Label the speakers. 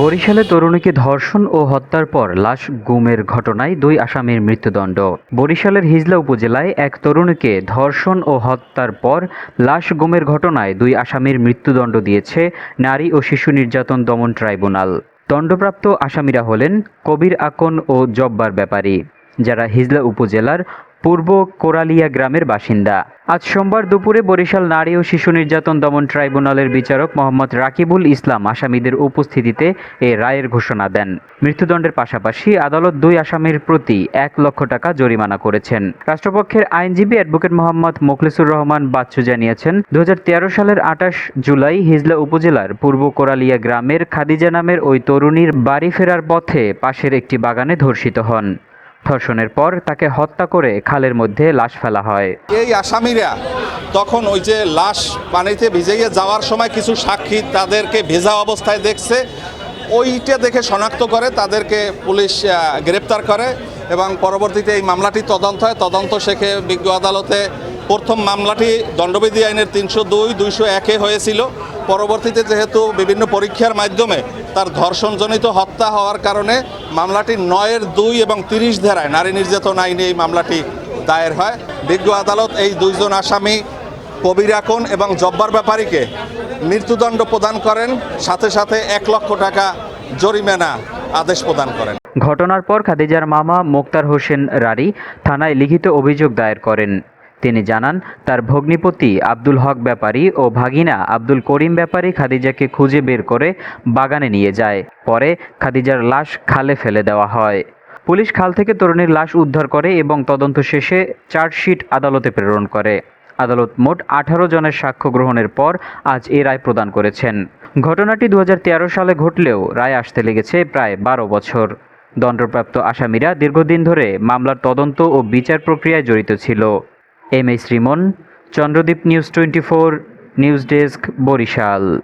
Speaker 1: বরিশালে তরুণীকে ধর্ষণ ও হত্যার পর লাশ গুমের ঘটনায় দুই আসামির মৃত্যুদণ্ড। বরিশালের হিজলা উপজেলায় এক তরুণীকে ধর্ষণ ও হত্যার পর লাশ গুমের ঘটনায় দুই আসামির মৃত্যুদণ্ড দিয়েছে নারী ও শিশু নির্যাতন দমন ট্রাইব্যুনাল। দণ্ডপ্রাপ্ত আসামিরা হলেন কবির আকন ও জব্বার ব্যাপারী, যারা হিজলা উপজেলার পূর্ব কোরালিয়া গ্রামের বাসিন্দা। আজ সোমবার দুপুরে বরিশাল নারী ও শিশু নির্যাতন দমন ট্রাইব্যুনালের বিচারক মোহাম্মদ রাকিবুল ইসলাম আসামিদের উপস্থিতিতে এ রায়ের ঘোষণা দেন। মৃত্যুদণ্ডের পাশাপাশি আদালত দুই আসামির প্রতি এক লক্ষ টাকা জরিমানা করেছেন। রাষ্ট্রপক্ষের আইনজীবী অ্যাডভোকেট মোহাম্মদ মোখলেসুর রহমান বাচ্চু জানিয়েছেন দু হাজার তেরো সালের আঠাশ জুলাই হিজলা উপজেলার পূর্ব কোরালিয়া গ্রামের খাদিজা নামের ওই তরুণীর বাড়ি ফেরার পথে পাশের একটি বাগানে ধর্ষিত হন। ধর্ষণের পর তাকে হত্যা করে খালের মধ্যে লাশ ফেলা হয়।
Speaker 2: এই আসামিরা তখন ওই যে লাশ পানিতে ভিজে যাওয়ার সময় কিছু সাক্ষী তাদেরকে ভেজা অবস্থায় দেখছে। ওইটা দেখে শনাক্ত করে, তাদেরকে পুলিশ গ্রেপ্তার করে। এবং পরবর্তীতে এই মামলাটি তদন্ত হয়। তদন্ত শেখে বিজ্ঞ আদালতে প্রথম মামলাটি দণ্ডবিধি আইনের তিনশো দুই, দুইশো একে হয়েছিল। পরবর্তীতে যেহেতু বিভিন্ন পরীক্ষার মাধ্যমে তার ধর্ষণজনিত হত্যা হওয়ার কারণে মামলাটি নয়ের দুই এবং তিরিশ ধারায় নারী নির্যাতন আইনে এই মামলাটি দায়ের হয়। বিজ্ঞ আদালত এই দুইজন আসামি কবির আকন এবং জব্বার ব্যাপারীকে মৃত্যুদণ্ড প্রদান করেন। সাথে সাথে এক লক্ষ টাকা জরিমানা আদেশ প্রদান করেন।
Speaker 1: ঘটনার পর খাদিজার মামা মোক্তার হোসেন রারি থানায় লিখিত অভিযোগ দায়ের করেন। তিনি জানান, তার ভগ্নিপতি আব্দুল হক ব্যাপারী ও ভাগিনা আব্দুল করিম ব্যাপারী খাদিজাকে খুঁজে বের করে বাগানে নিয়ে যায়। পরে খাদিজার লাশ খালে ফেলে দেওয়া হয়। পুলিশ খাল থেকে তরুণীর লাশ উদ্ধার করে এবং তদন্ত শেষে চার্জশিট আদালতে প্রেরণ করে। আদালত মোট আঠারো জনের সাক্ষ্য গ্রহণের পর আজ এ রায় প্রদান করেছেন। ঘটনাটি দু হাজার তেরো সালে ঘটলেও রায় আসতে লেগেছে প্রায় বারো বছর। দণ্ডপ্রাপ্ত আসামিরা দীর্ঘদিন ধরে মামলার তদন্ত ও বিচার প্রক্রিয়ায় জড়িত ছিল। M A Sriman, Chandradeep news twenty four, news desk, Barishal.